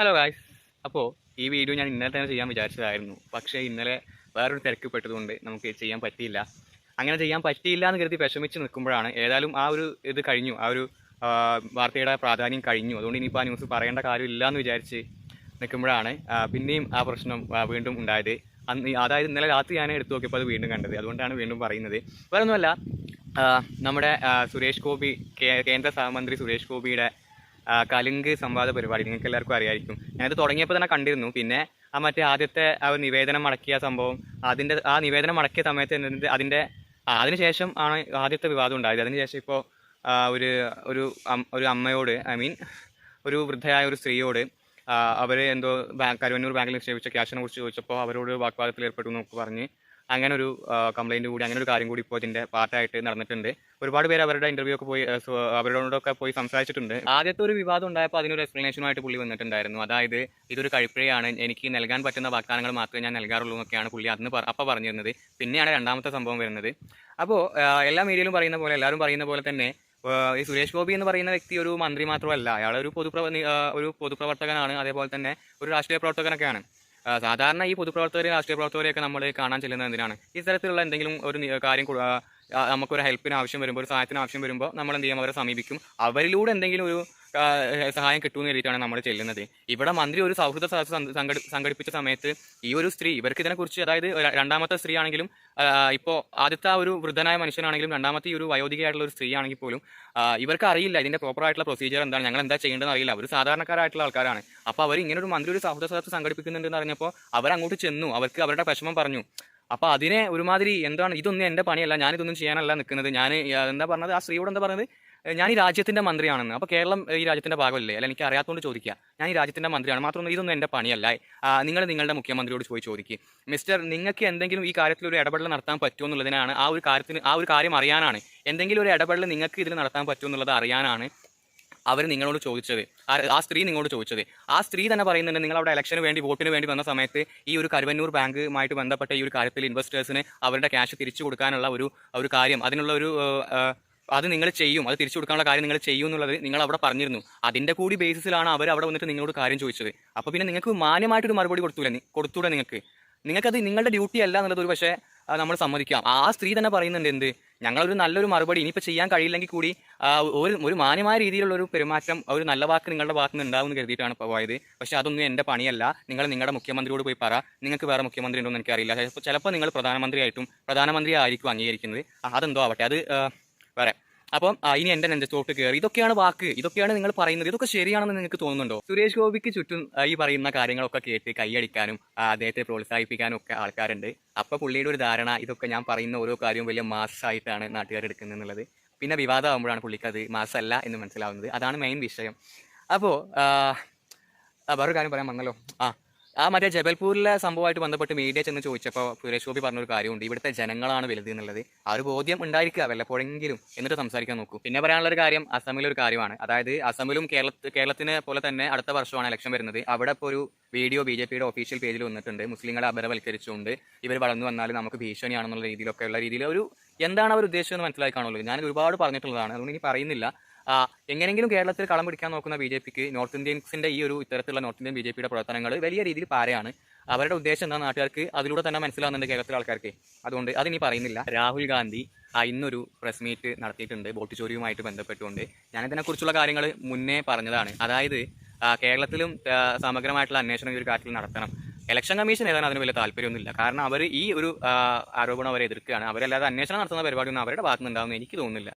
Hello guys അപ്പോൾ ഈ video ഞാൻ ഇന്നലെ തന്നെ ചെയ്യാൻ വിചാരിച്ചതായിരുന്നു. പക്ഷേ ഇന്നലെ വേറൊരു തിരക്ക് പെട്ടതുകൊണ്ട് നമുക്ക് ചെയ്യാൻ പറ്റിയില്ല. അങ്ങനെ ചെയ്യാൻ പറ്റിയില്ല എന്ന് കരുതി വിഷമിച്ച് നിൽക്കുമ്പോഴാണ് ഏതായാലും ആ ഒരു ഇത് കഴിഞ്ഞു. ആ ഒരു വാർത്തയുടെ പ്രാധാന്യം കഴിഞ്ഞു. അതുകൊണ്ട് ഇനിയിപ്പോൾ ആ ന്യൂസ് പറയേണ്ട കാര്യമില്ല എന്ന് വിചാരിച്ച് നിൽക്കുമ്പോഴാണ് പിന്നെയും ആ പ്രശ്നം വീണ്ടും ഉണ്ടായത്. അന്ന് അതായത് ഇന്നലെ രാത്രി ഞാൻ എടുത്തു നോക്കിയപ്പോൾ അത് വീണ്ടും കണ്ടത്. അതുകൊണ്ടാണ് വീണ്ടും പറയുന്നത്. വേറെ ഒന്നുമല്ല നമ്മുടെ സുരേഷ് ഗോപി കേന്ദ്ര സഹമന്ത്രി സുരേഷ് ഗോപിയുടെ കലുങ്ക് സംവാദ പരിപാടി നിങ്ങൾക്ക് എല്ലാവർക്കും അറിയായിരിക്കും. ഞാനത് തുടങ്ങിയപ്പോൾ തന്നെ കണ്ടിരുന്നു. പിന്നെ ആ മറ്റേ ആദ്യത്തെ ആ നിവേദനം മടക്കിയ സംഭവം അതിന്റെ ആ നിവേദനം മടക്കിയ സമയത്ത് അതിന്റെ അതിനുശേഷം ആണ് ആദ്യത്തെ വിവാദം ഉണ്ടായത്. അതിനുശേഷം ഇപ്പോൾ ഒരു ഒരു ഒരു അമ്മയോട് ഐ മീൻ ഒരു വൃദ്ധയായ ഒരു സ്ത്രീയോട് അവർ എന്തോ ബാങ്ക് കരുവന്നൂർ ബാങ്കിൽ നിക്ഷേപിച്ച ക്യാഷിനെ കുറിച്ച് ചോദിച്ചപ്പോൾ അവരോട് വാക്വാദത്തിൽ ഏർപ്പെട്ടു എന്നൊക്കെ പറഞ്ഞ് അങ്ങനെ ഒരു കംപ്ലൈന്റ് കൂടി അങ്ങനെ ഒരു കാര്യം കൂടി ഇപ്പോൾ ഇതിന്റെ പാർട്ടായിട്ട് നടന്നിട്ടുണ്ട്. ഒരുപാട് പേര് അവരുടെ ഇന്റർവ്യൂ ഒക്കെ പോയി അവരോടൊക്കെ പോയി സംസാരിച്ചിട്ടുണ്ട്. ആദ്യത്തെ ഒരു വിവാദം ഉണ്ടായപ്പോൾ അതിനൊരു എക്സ്പ്ലനേഷനുമായിട്ട് പുള്ളി വന്നിട്ടുണ്ടായിരുന്നു. അതായത് ഇതൊരു കഴിപ്പിഴയാണ് എനിക്ക് നൽകാൻ പറ്റുന്ന വാഗ്ദാനങ്ങൾ മാത്രമേ ഞാൻ നൽകാറുള്ളൂ എന്നൊക്കെയാണ് പുള്ളി അന്ന് അപ്പോൾ പറഞ്ഞിരുന്നത്. പിന്നെയാണ് രണ്ടാമത്തെ സംഭവം വരുന്നത്. അപ്പോൾ എല്ലാ മീഡിയയിലും പറയുന്ന പോലെ എല്ലാവരും പറയുന്ന പോലെ തന്നെ ഈ സുരേഷ് ഗോപി എന്ന് പറയുന്ന വ്യക്തി ഒരു മന്ത്രി മാത്രമല്ല. അയാളൊരു ഒരു പൊതുപ്രവ ഒരു പൊതുപ്രവർത്തകനാണ് അതേപോലെ തന്നെ ഒരു രാഷ്ട്രീയ പ്രവർത്തകനൊക്കെയാണ്. സാധാരണ ഈ പൊതുപ്രവർത്തകരെ രാഷ്ട്രീയ പ്രവർത്തകരെയൊക്കെ നമ്മൾ കാണാൻ ചെല്ലുന്നത് എന്തിനാണ്? ഈ തരത്തിലുള്ള എന്തെങ്കിലും ഒരു കാര്യം നമുക്കൊരു ഹെൽപ്പിന് ആവശ്യം വരുമ്പോൾ ഒരു സഹായത്തിന് ആവശ്യം വരുമ്പോൾ നമ്മൾ എന്ത് ചെയ്യും? അവരെ സമീപിക്കും. അവരിലൂടെ എന്തെങ്കിലും ഒരു സഹായം കിട്ടുമെന്ന് കരുതിയിട്ടാണ് നമ്മൾ ചെല്ലുന്നത്. ഇവിടെ മന്ത്രി ഒരു സൗഹൃദ സദസ്സ് സംഘ- സംഘടിപ്പിച്ച സമയത്ത് ഈ ഒരു സ്ത്രീ ഇവർക്ക് ഇതിനെക്കുറിച്ച് അതായത് രണ്ടാമത്തെ സ്ത്രീ ആണെങ്കിലും ഇപ്പോൾ ആദ്യത്തെ ആ ഒരു വൃദ്ധനായ മനുഷ്യനാണെങ്കിലും രണ്ടാമത്തെ ഈ ഒരു വയോധികയായിട്ടുള്ള ഒരു സ്ത്രീ ആണെങ്കിൽ പോലും ഇവർക്ക് അറിയില്ല ഇതിന്റെ പ്രോപ്പർ ആയിട്ടുള്ള പ്രൊസീജിയർ എന്താണ് ഞങ്ങൾ എന്താ ചെയ്യേണ്ടതെന്ന് അറിയില്ല. അവർ സാധാരണക്കാരായിട്ടുള്ള ആൾക്കാരാണ്. അപ്പോൾ അവർ ഇങ്ങനെ ഒരു മന്ത്രി ഒരു സൗഹൃദ സദസ്സ് സംഘടിപ്പിക്കുന്നുണ്ടെന്ന് അറിഞ്ഞപ്പോൾ അങ്ങോട്ട് ചെന്നു അവർക്ക് അവരുടെ വിഷമം പറഞ്ഞു. അപ്പോൾ അതിനെ ഒരുമാതിരി എന്താണ് ഇതൊന്നും എന്റെ പണിയല്ല ഞാനിതൊന്നും ചെയ്യാനല്ല നിൽക്കുന്നത്. ഞാൻ എന്താ പറഞ്ഞത് ആ സ്ത്രീയോട് എന്താ പറഞ്ഞത് ഞാൻ ഈ രാജ്യത്തിന്റെ മന്ത്രിയാണെന്ന്. അപ്പോൾ കേരളം ഈ രാജ്യത്തിന്റെ ഭാഗമല്ലേ? അല്ല എനിക്ക് അറിയാത്തതുകൊണ്ട് ചോദിക്കുക. ഞാൻ ഈ രാജ്യത്തിന്റെ മന്ത്രിയാണ്. മാത്രമല്ല ഇതൊന്നും എന്റെ പണിയല്ല. നിങ്ങൾ നിങ്ങളുടെ മുഖ്യമന്ത്രിയോട് പോയി ചോദിക്കുക മിസ്റ്റർ നിങ്ങൾക്ക് എന്തെങ്കിലും ഈ കാര്യത്തിൽ ഒരു ഇടപെടൽ നടത്താൻ പറ്റുമോ എന്നുള്ളതിനാണ് ആ ഒരു കാര്യത്തിന് ആ ഒരു കാര്യം അറിയാനാണ്. എന്തെങ്കിലും ഒരു ഇടപെടൽ നിങ്ങൾക്ക് ഇതിൽ നടത്താൻ പറ്റുമോ എന്നുള്ളത് അറിയാനാണ് അവർ നിങ്ങളോട് ചോദിച്ചത്. ആ- സ്ത്രീ നിങ്ങളോട് ചോദിച്ചത്. ആ സ്ത്രീ തന്നെ പറയുന്നുണ്ട് നിങ്ങൾ അവിടെ ഇലക്ഷന് വേണ്ടി വോട്ടിന് വേണ്ടി വന്ന സമയത്ത് ഈ ഒരു കരുവന്നൂർ ബാങ്കുമായിട്ട് ബന്ധപ്പെട്ട ഈ ഒരു കാര്യത്തിൽ ഇൻവെസ്റ്റേഴ്സിന് അവരുടെ ക്യാഷ് തിരിച്ചു കൊടുക്കാനുള്ള ഒരു ഒരു കാര്യം. അതിനുള്ള ഒരു അത് നിങ്ങൾ ചെയ്യും. അത് തിരിച്ചു കൊടുക്കാനുള്ള കാര്യം നിങ്ങൾ ചെയ്യും എന്നുള്ളത് നിങ്ങൾ അവിടെ പറഞ്ഞിരുന്നു. അതിന്റെ കൂടി ബേസിസിലാണ് അവർ അവിടെ വന്നിട്ട് നിങ്ങളോട് കാര്യം ചോദിച്ചത്. അപ്പോൾ പിന്നെ നിങ്ങൾക്ക് മാന്യമായിട്ടൊരു മറുപടി കൊടുത്തൂലെ കൊടുത്തൂടെ നിങ്ങൾക്ക്? നിങ്ങൾക്കത് നിങ്ങളുടെ ഡ്യൂട്ടി അല്ല എന്നുള്ളത് ഒരു പക്ഷേ നമ്മൾ സമ്മതിക്കാം. ആ സ്ത്രീ തന്നെ പറയുന്നുണ്ട് എന്ത്? ഞങ്ങളൊരു നല്ലൊരു മറുപടി ഇനിയിപ്പോൾ ചെയ്യാൻ കഴിയില്ലെങ്കിൽ കൂടി ഒരു ഒരു മാന്യമായ രീതിയിലുള്ള ഒരു പെരുമാറ്റം ഒരു നല്ല വാക്ക് നിങ്ങളുടെ ഭാഗത്ത് നിന്ന് ഉണ്ടാവും എന്ന് കരുതിയിട്ടാണ് പോയത്. പക്ഷേ അതൊന്നും എന്റെ പണിയല്ല. നിങ്ങൾ നിങ്ങളുടെ മുഖ്യമന്ത്രിയോട് പോയി പറ. നിങ്ങൾക്ക് വേറെ മുഖ്യമന്ത്രി ഉണ്ടോ എന്ന് എനിക്കറിയില്ല. ചിലപ്പോൾ നിങ്ങൾ പ്രധാനമന്ത്രിയായിട്ടും പ്രധാനമന്ത്രി ആയിരിക്കും അംഗീകരിക്കുന്നത്. അതെന്തോ ആവട്ടെ. അത് വേറെ അപ്പം ഇനി ഇനി എന്റെ നെഞ്ചത്തോട്ട് കയറി ഇതൊക്കെയാണ് വാക്ക്. ഇതൊക്കെയാണ് നിങ്ങൾ പറയുന്നത്. ഇതൊക്കെ ശരിയാണെന്ന് നിങ്ങൾക്ക് തോന്നുന്നുണ്ടോ? സുരേഷ് ഗോപിക്ക് ചുറ്റും ഈ പറയുന്ന കാര്യങ്ങളൊക്കെ കേട്ട് കൈയടിക്കാനും അദ്ദേഹത്തെ പ്രോത്സാഹിപ്പിക്കാനും ഒക്കെ ആൾക്കാരുണ്ട്. അപ്പൊ പുള്ളിയുടെ ഒരു ധാരണ ഇതൊക്കെ ഞാൻ പറയുന്ന ഓരോ കാര്യവും വലിയ മാസമായിട്ടാണ് നാട്ടുകാർ എടുക്കുന്നത് എന്നുള്ളത്. പിന്നെ വിവാദമാകുമ്പോഴാണ് പുള്ളിക്ക് അത് മാസമല്ല എന്ന് മനസ്സിലാവുന്നത്. അതാണ് മെയിൻ വിഷയം. അപ്പോൾ വേറൊരു കാര്യം പറയാൻ വന്നല്ലോ ആ ആ മറ്റേ ജബൽപൂരിലെ സംഭവമായിട്ട് ബന്ധപ്പെട്ട് മീഡിയ ചെന്ന് ചോദിച്ചപ്പോൾ സുരേഷ് ഗോപി പറഞ്ഞൊരു കാര്യമുണ്ട്. ഇവിടുത്തെ ജനങ്ങളാണ് വലുത് എന്നുള്ളത് ആ ഒരു ബോധ്യം ഉണ്ടായിരിക്കുക വല്ലപ്പോഴെങ്കിലും എന്നിട്ട് സംസാരിക്കാൻ നോക്കൂ. പിന്നെ പറയാനുള്ള ഒരു കാര്യം അസമിലെ ഒരു കാര്യമാണ്. അതായത് അസമിലും കേരള കേരളത്തിനെ പോലെ തന്നെ അടുത്ത വർഷമാണ് ഇലക്ഷൻ വരുന്നത്. അവിടെ ഇപ്പോൾ ഒരു വീഡിയോ ബി ജെ പിയുടെ ഒഫീഷ്യൽ പേജിൽ വന്നിട്ടുണ്ട്. മുസ്ലിങ്ങളെ അപരവൽക്കരിച്ചുകൊണ്ട് ഇവർ വളർന്നു വന്നാൽ നമുക്ക് ഭീഷണിയാണെന്നുള്ള രീതിയിലൊക്കെയുള്ള രീതിയിൽ ഒരു എന്താണ് അവർ ഉദ്ദേശിച്ചതെന്ന് കാണുള്ളൂ. ഞാൻ ഒരുപാട് പറഞ്ഞിട്ടുള്ളതാണ്. അതുകൊണ്ട് ഇനി പറയുന്നില്ല. എങ്ങനെയെങ്കിലും കേരളത്തിൽ കളം പിടിക്കാൻ നോക്കുന്ന ബി ജെ പിക്ക് നോർത്ത് ഇന്ത്യൻസിന്റെ ഈ ഒരു ഇത്തരത്തിലുള്ള നോർത്ത് ഇന്ത്യൻ ബി ജെ പിയുടെ പ്രവർത്തനങ്ങൾ വലിയ രീതിയിൽ പാരയാണ്. അവരുടെ ഉദ്ദേശം എന്താ നാട്ടുകാർക്ക് അതിലൂടെ തന്നെ മനസ്സിലാവുന്നുണ്ട് കേരളത്തിലെ ആൾക്കാർക്ക്. അതുകൊണ്ട് അതിനി പറയുന്നില്ല. രാഹുൽ ഗാന്ധി ഇന്നൊരു പ്രസ് മീറ്റ് നടത്തിയിട്ടുണ്ട്. ബോട്ട് ചോരിയുമായിട്ട് ബന്ധപ്പെട്ടുകൊണ്ട് ഞാനിതിനെക്കുറിച്ചുള്ള കാര്യങ്ങൾ മുന്നേ പറഞ്ഞതാണ്. അതായത് കേരളത്തിലും സമഗ്രമായിട്ടുള്ള അന്വേഷണം ഈ ഒരു കാര്യത്തിൽ നടത്തണം. ഇലക്ഷൻ കമ്മീഷൻ ഏതാണ് അതിന് വലിയ താല്പര്യമൊന്നുമില്ല. കാരണം അവർ ഈ ഒരു ആരോപണം അവരെ എതിർക്കുകയാണ്. അവരല്ലാതെ അന്വേഷണം നടത്തുന്ന പരിപാടിയൊന്നും അവരുടെ ഭാഗത്തുനിന്ന് ഉണ്ടാവുമെന്ന് എനിക്ക് തോന്നുന്നില്ല.